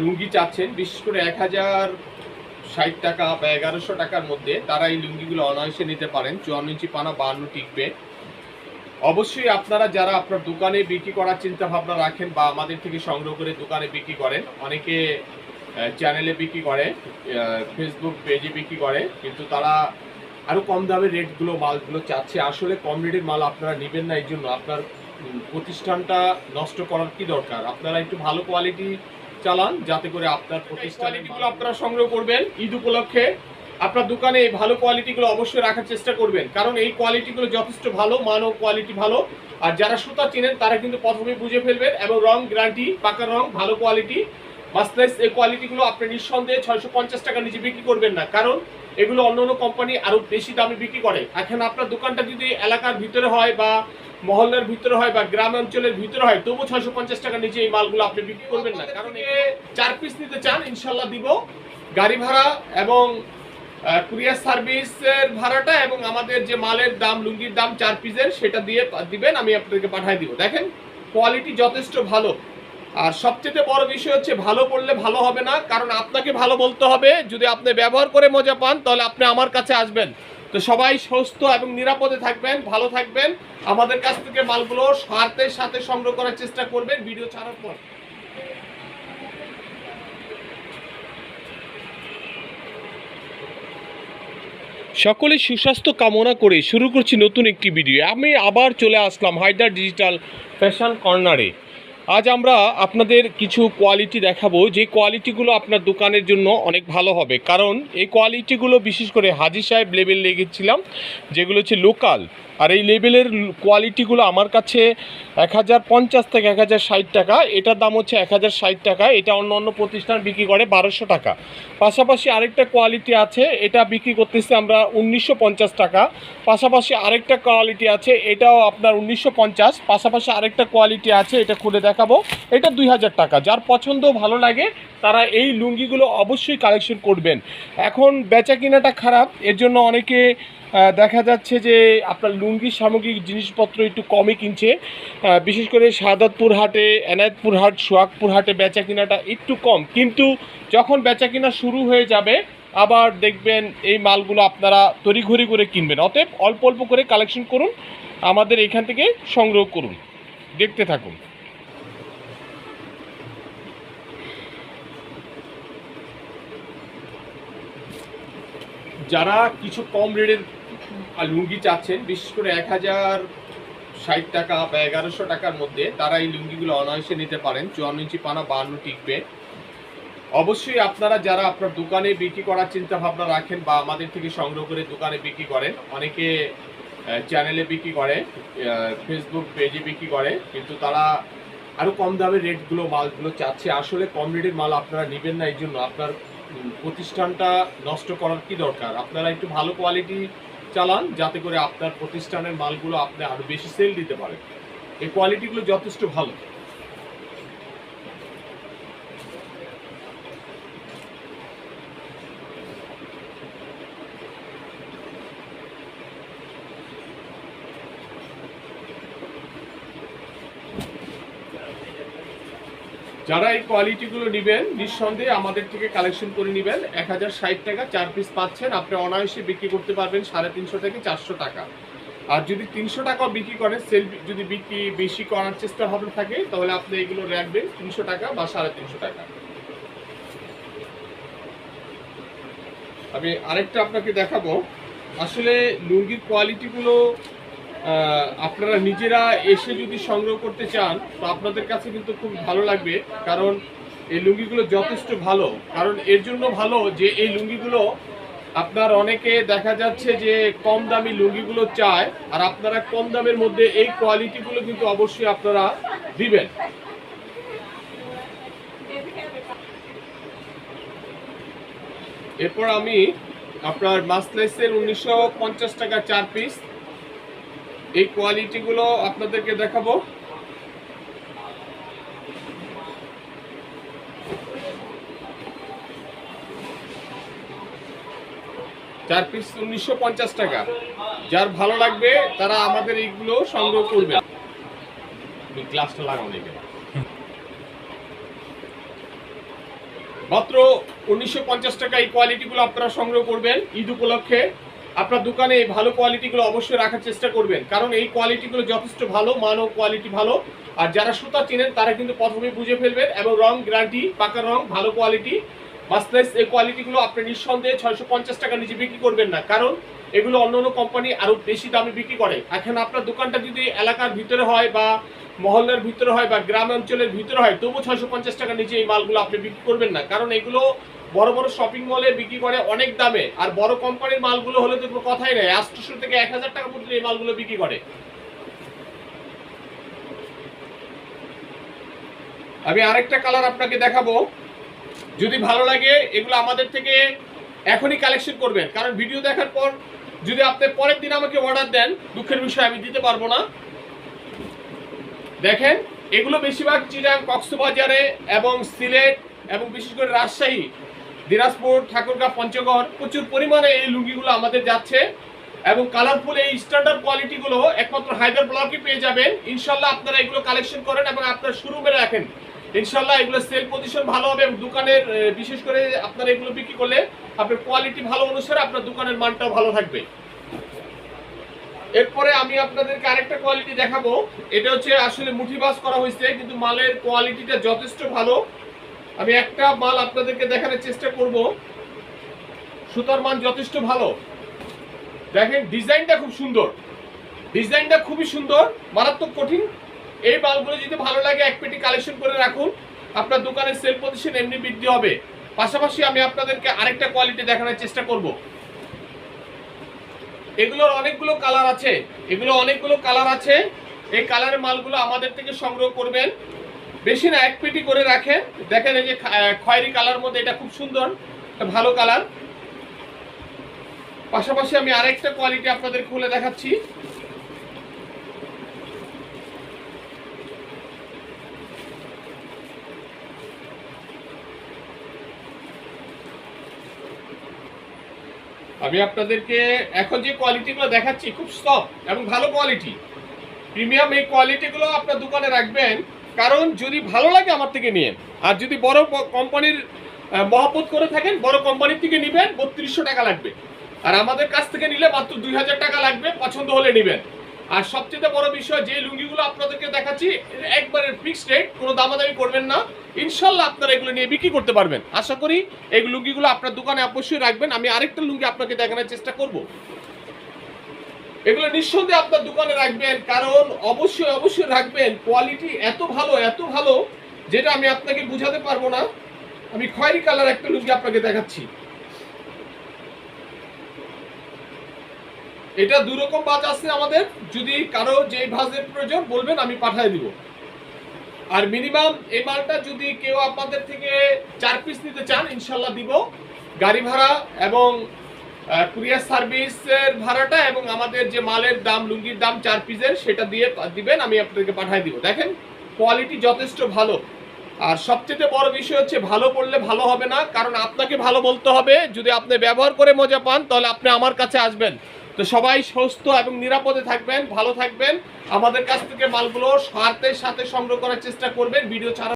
লুঙ্গি চাচ্ছেন, বিশেষ করে এক হাজার ষাট টাকা বা এগারোশো টাকার মধ্যে তারা এই লুঙ্গিগুলো অনায়াসে নিতে পারেন। চুয়ান্ন ইঞ্চি পানা, বান্ন টিকবে। অবশ্যই আপনারা যারা আপনার দোকানে বিক্রি করার চিন্তা ভাবনা রাখেন বা আমাদের থেকে সংগ্রহ করে দোকানে বিক্রি করেন, অনেকে চ্যানেলে বিক্রি করে ফেসবুক পেজে বিক্রি করে, কিন্তু তারা আরও কম দামের রেটগুলো, মালগুলো চাচ্ছে। আসলে কম রেটের মাল আপনারা নেবেন না এই জন্য আপনার প্রতিষ্ঠানটা নষ্ট করার কি দরকার? আপনারা একটু ভালো কোয়ালিটি চালান যাতে করে আপনার প্রতিষ্ঠানগুলো আপনারা সংগ্রহ করবেন ঈদ উপলক্ষে। আপনার দোকানে এই ভালো কোয়ালিটিগুলো অবশ্যই রাখার চেষ্টা করবেন। কারণ এই কোয়ালিটিগুলো যথেষ্ট ভালো মান ও কোয়ালিটি ভালো। আর যারা সুতা চিনেন তারা কিন্তু প্রথমে বুঝে ফেলবেন এবং রং গ্যারান্টি পাকা রং ভালো কোয়ালিটি মাস্টার্স এই কোয়ালিটিগুলো আপনি নিঃসন্দেহে ছয়শো পঞ্চাশ টাকা নিজে বিক্রি করবেন না। কারণ এগুলো অন্য অন্য কোম্পানি আরও বেশি দামে বিক্রি করে। এখন আপনার দোকানটা যদি এলাকার ভিতরে হয় বা মহল্লার ভিতরে হয় বা গ্রাম অঞ্চলের ভিতরে হয় তবু ছয়শো পঞ্চাশ টাকা নিচে এই মালগুলো আপনি বিক্রি করবেন না। কারণ চার পিস নিতে চান ইনশাল্লাহ দিব। গাড়ি ভাড়া এবং কুরিয়ার সার্ভিসের ভাড়াটা এবং আমাদের যে মালের দাম, লুঙ্গির দাম চার পিসের সেটা দিয়ে দিবেন, আমি আপনাদেরকে পাঠিয়ে দিব। দেখেন কোয়ালিটি যথেষ্ট ভালো। আর সবচেয়ে বড় বিষয় হচ্ছে ভালো করলে ভালো হবে না, কারণ আপনাকে ভালো বলতে হবে। যদি আপনি ব্যবহার করে মজা পান, তাহলে আপনি আমার কাছে আসবেন। তো সবাই সুস্থ এবং নিরাপদে থাকবেন, ভালো থাকবেন। আমাদের কাছ থেকে মালগুলো স্বার্থের সাথে সংগ্রহ করার চেষ্টা করবেন ভিডিও ছাড়ার পর। সকলে সুস্বাস্থ্য কামনা করে শুরু করছি নতুন একটি ভিডিও। আমি আবার চলে আসলাম হায়দার ডিজিটাল ফ্যাশন কর্নারে। আজ আমরা আপনাদের কিছু কোয়ালিটি দেখাবো। যে কোয়ালিটিগুলো আপনার দোকানের জন্য অনেক ভালো হবে। কারণ এই কোয়ালিটিগুলো বিশেষ করে হাজির সাহেব লেভেল লেগেছিলাম যেগুলো হচ্ছে লোকাল আর এই লেভেলের কোয়ালিটিগুলো আমার কাছে এক হাজার পঞ্চাশ থেকে এক হাজার ষাট টাকা। এটার দাম হচ্ছে এক হাজার ষাট টাকা। এটা অন্য অন্য প্রতিষ্ঠান বিক্রি করে বারোশো টাকা। পাশাপাশি আরেকটা কোয়ালিটি আছে, এটা বিক্রি করতেছি আমরা উনিশশো পঞ্চাশ টাকা। পাশাপাশি আরেকটা কোয়ালিটি আছে, এটাও আপনার উনিশশো পঞ্চাশ। পাশাপাশি আরেকটা কোয়ালিটি আছে, এটা খুলে দেখাবো। এটা দুই হাজার টাকা। যার পছন্দ ভালো লাগে, তারা এই লুঙ্গিগুলো অবশ্যই কালেকশন করবেন। এখন বেচা কিনাটা খারাপ, এর জন্য অনেকে দেখা যাচ্ছে যে আপনার লুঙ্গি সামগ্রিক জিনিসপত্র একটু কমই কিনছে। বিশেষ করে সাদাতপুর হাটে, এনায়তপুর হাট, সোহাগপুর হাটে বেচা কিনাটা একটু কম। কিন্তু যখন বেচা কিনা শুরু হয়ে যাবে, আবার দেখবেন এই মালগুলো আপনারা তড়িঘড়ি করে কিনবেন। অতএব অল্প অল্প করে কালেকশন করুন, আমাদের এখান থেকে সংগ্রহ করুন। দেখতে থাকুন। যারা কিছু কম রেটের লুঙ্গি চাচ্ছেন, বিশেষ করে এক হাজার ষাট টাকা বা এগারোশো টাকার মধ্যে তারা এই লুঙ্গিগুলো অনায়াসে নিতে পারেন। চুয়ান্ন ইঞ্চি পানা, বান্ন টিকবে। অবশ্যই আপনারা যারা আপনার দোকানে বিক্রি করার চিন্তা ভাবনা রাখেন বা আমাদের থেকে সংগ্রহ করে দোকানে বিক্রি করেন, অনেকে চ্যানেলে বিক্রি করে ফেসবুক পেজে বিক্রি করে, কিন্তু তারা আরও কম দামে রেটগুলো, মালগুলো চাচ্ছে। আসলে কম রেটের মাল আপনারা নেবেন না এই জন্য আপনার প্রতিষ্ঠানটা নষ্ট করার কি দরকার? আপনারা একটু ভালো কোয়ালিটি চালান যাতে করে আপনার প্রতিষ্ঠানের মালগুলো আপনি আরও বেশি সেল দিতে পারেন। এই কোয়ালিটিগুলো যথেষ্ট ভালো। যারা এই কোয়ালিটিগুলো নেবেন, নিঃসন্দেহে আমাদের থেকে কালেকশন করে নেবেন। এক হাজার ষাট টাকা, চার পিস পাচ্ছেন। আপনি অনায়াসে বিক্রি করতে পারবেন সাড়ে তিনশো থেকে চারশো টাকা। আর যদি তিনশো টাকা বিক্রি করেন, সেল যদি বিক্রি বেশি করার চেষ্টা ভাবনা থাকে, তাহলে আপনি এগুলো রাখবেন তিনশো টাকা বা সাড়ে তিনশো টাকা। আমি আরেকটা আপনাকে দেখাবো। আসলে লুঙ্গির কোয়ালিটিগুলো আপনারা নিজেরা এসে যদি সংগ্রহ করতে চান, তো আপনাদের কাছে কিন্তু খুব ভালো লাগবে, কারণ এই লুঙ্গিগুলো যথেষ্ট ভালো। কারণ এর জন্য ভালো যে এই লুঙ্গিগুলো আপনার অনেকে দেখা যাচ্ছে যে কম দামি লুঙ্গিগুলো চায়, আর আপনারা কম দামের মধ্যে এই কোয়ালিটিগুলো কিন্তু অবশ্যই আপনারা দিবেন। এরপর আমি আপনার মাসলেসের উনিশশো টাকা চার পিস এই কোয়ালিটিগুলো আপনাদেরকে দেখাবো। চার পিস উনিশশো পঞ্চাশ টাকা। যার ভালো লাগবে, তারা আমাদের এইগুলো সংগ্রহ করবে। গ্লাসটা লাগানো এখানে। মাত্র উনিশশো পঞ্চাশ টাকা এই কোয়ালিটিগুলো আপনারা সংগ্রহ করবেন ঈদ উপলক্ষে। আপনার দোকানে এই ভালো কোয়ালিটিগুলো অবশ্যই রাখার চেষ্টা করবেন। কারণ এই কোয়ালিটিগুলো যথেষ্ট ভালো, মান ও কোয়ালিটি ভালো। আর যারা সুতা চিনেন, তারা কিন্তু প্রথমে বুঝে ফেলবেন এবং রং গ্যারান্টি পাকা রং, ভালো কোয়ালিটি মাসলেস এই কোয়ালিটিগুলো আপনি নিঃসন্দেহে ছয়শো পঞ্চাশ টাকা নিচে বিক্রি করবেন না। কারণ এগুলো অন্য অন্য কোম্পানি আরও বেশি দামে বিক্রি করে। এখন আপনার দোকানটা যদি এলাকার ভিতরে হয় বা মহল্লার ভিতরে হয় বা গ্রাম অঞ্চলের ভিতরে হয় তবু ছয়শো পঞ্চাশ টাকা নিচে এই মালগুলো আপনি বিক্রি করবেন না। কারণ এগুলো বড় বড় শপিং মলে বিক্রি করে অনেক দামে। আর বড় কোম্পানির মালগুলো হলে তো কথাই নেই। আটশোশো থেকে এক হাজার টাকা পর্যন্ত এই মালগুলো বিক্রি করে। আমি আরেকটা কালার আপনাকে দেখাবো। যদি ভালো লাগে, এগুলো আমাদের থেকে এখনই কালেকশন করবেন। কারণ ভিডিও দেখার পর যদি আপনি পরের দিন আমাকে অর্ডার দেন, দুঃখের বিষয়, আমি দিতে পারব না। দেখেন, এগুলো বেশিরভাগ চিরাং কক্সবাজারে এবং সিলেট এবং বিশেষ করে রাজশাহী। দিনাজপুর, ঠাকুরগাঁ, পঞ্চগড় প্রচুর পরিমাণে এই লুঙ্গিগুলো আমাদের যাচ্ছে এবং কালারফুল এই স্ট্যান্ডার্ড কোয়ালিটিগুলো একমাত্র হায়দার ব্লকে পেয়ে যাবেন। ইনশাল্লাহ আপনারা এগুলো কালেকশন করেন এবং আপনার শোরুমে রাখেন। ইনশাল্লাহ এগুলো সেল পজিশন ভালো হবে এবং দোকানের বিশেষ করে আপনারা এগুলো বিক্রি করলে আপনার কোয়ালিটি ভালো অনুসারে আপনার দোকানের মানটাও ভালো থাকবে। এরপরে আমি আপনাদেরকে আরেকটা কোয়ালিটি দেখাবো। এটা হচ্ছে আসলে মুঠি বাস করা হয়েছে, কিন্তু মালের কোয়ালিটিটা যথেষ্ট ভালো। আমি একটা মাল আপনাদেরকে দেখানোর চেষ্টা করব। সুতার মান যথেষ্ট ভালো। দেখেন, ডিজাইনটা খুব সুন্দর। ডিজাইনটা খুবই সুন্দর, মারাত্মক কঠিন। এই মালগুলো যদি ভালো লাগে, এক পেটি কালেকশন করে রাখুন। আপনার দোকানের সেল পজিশন এমনি বৃদ্ধি হবে। পাশাপাশি আমি আপনাদেরকে আরেকটা কোয়ালিটি দেখানোর চেষ্টা করব। এগুলোর অনেকগুলো কালার আছে। এগুলো অনেকগুলো কালার আছে। এই কালারের মালগুলো আমাদের থেকে সংগ্রহ করবেন। বেশি না, এক পেটি করে রাখে দেখেন এই যে খয়েরি কালার মধ্যে এটা খুব সুন্দর, একটা ভালো কালার। পাশাপাশি আমি আরেকটা কোয়ালিটি আপনাদের খুলে দেখাচ্ছি। আমি আপনাদেরকে এখন যে কোয়ালিটিগুলো দেখাচ্ছি, খুব সফট এবং ভালো কোয়ালিটি। প্রিমিয়াম এই কোয়ালিটিগুলো আপনার দোকানে রাখবেন। কারণ যদি ভালো লাগে আমার থেকে নিয়ে। আর যদি বড় কোম্পানির মহব্বত করে থাকেন, বড় কোম্পানির থেকে নেবেন, বত্রিশশো টাকা লাগবে। আর আমাদের কাছ থেকে নিলে মাত্র দুই হাজার টাকা লাগবে, পছন্দ হলে নেবেন। আর সবচেয়ে বড় বিষয়, যে লুঙ্গিগুলো আপনাদেরকে দেখাচ্ছি, একবারে ফিক্সড রেট কোনো দামাদামি করবেন না। ইনশাল্লাহ আপনারা এগুলো নিয়ে বিক্রি করতে পারবেন। আশা করি এই লুঙ্গিগুলো আপনার দোকানে অবশ্যই রাখবেন। আমি আরেকটা লুঙ্গি আপনাকে দেখানোর চেষ্টা করব। এগুলো নিঃসন্দেহে আপনার দোকানে রাখবেন, কারণ অবশ্যই অবশ্যই রাখবেন। কোয়ালিটি এত ভালো এত ভালো, যেটা আমি আপনাকে বুঝাতে পারব না। আমি খয়েরি কালার একটা লুঙ্গি আপনাকে দেখাচ্ছি। এটা দু রকম বাজ আছে আমাদের। যদি কারও যে ভাজের প্রয়োজন বলবেন, আমি পাঠিয়ে দিব। আর মিনিমাম এই মালটা যদি কেউ আপনাদের থেকে চার পিস নিতে চান, ইনশাল্লাহ দিব। গাড়ি ভাড়া এবং কুরিয়ার সার্ভিসের ভাড়াটা এবং আমাদের যে মালের দাম, লুঙ্গির দাম, চার পিসের, সেটা দিয়ে দিবেন, আমি আপনাদেরকে পাঠিয়ে দিব। দেখেন কোয়ালিটি যথেষ্ট ভালো। আর সবচেয়ে বড় বিষয় হচ্ছে, ভালো পড়লে ভালো হবে না, কারণ আপনাকে ভালো বলতে হবে। যদি আপনি ব্যবহার করে মজা পান, তাহলে আপনি আমার কাছে আসবেন। তো সবাই সুস্থ এবং নিরাপদে থাকবেন, ভালো থাকবেন। আমাদের কাছ থেকে মালগুলো স্বার্থের সাথে সংগ্রহ করার চেষ্টা করবেন, ভিডিও ছাড়া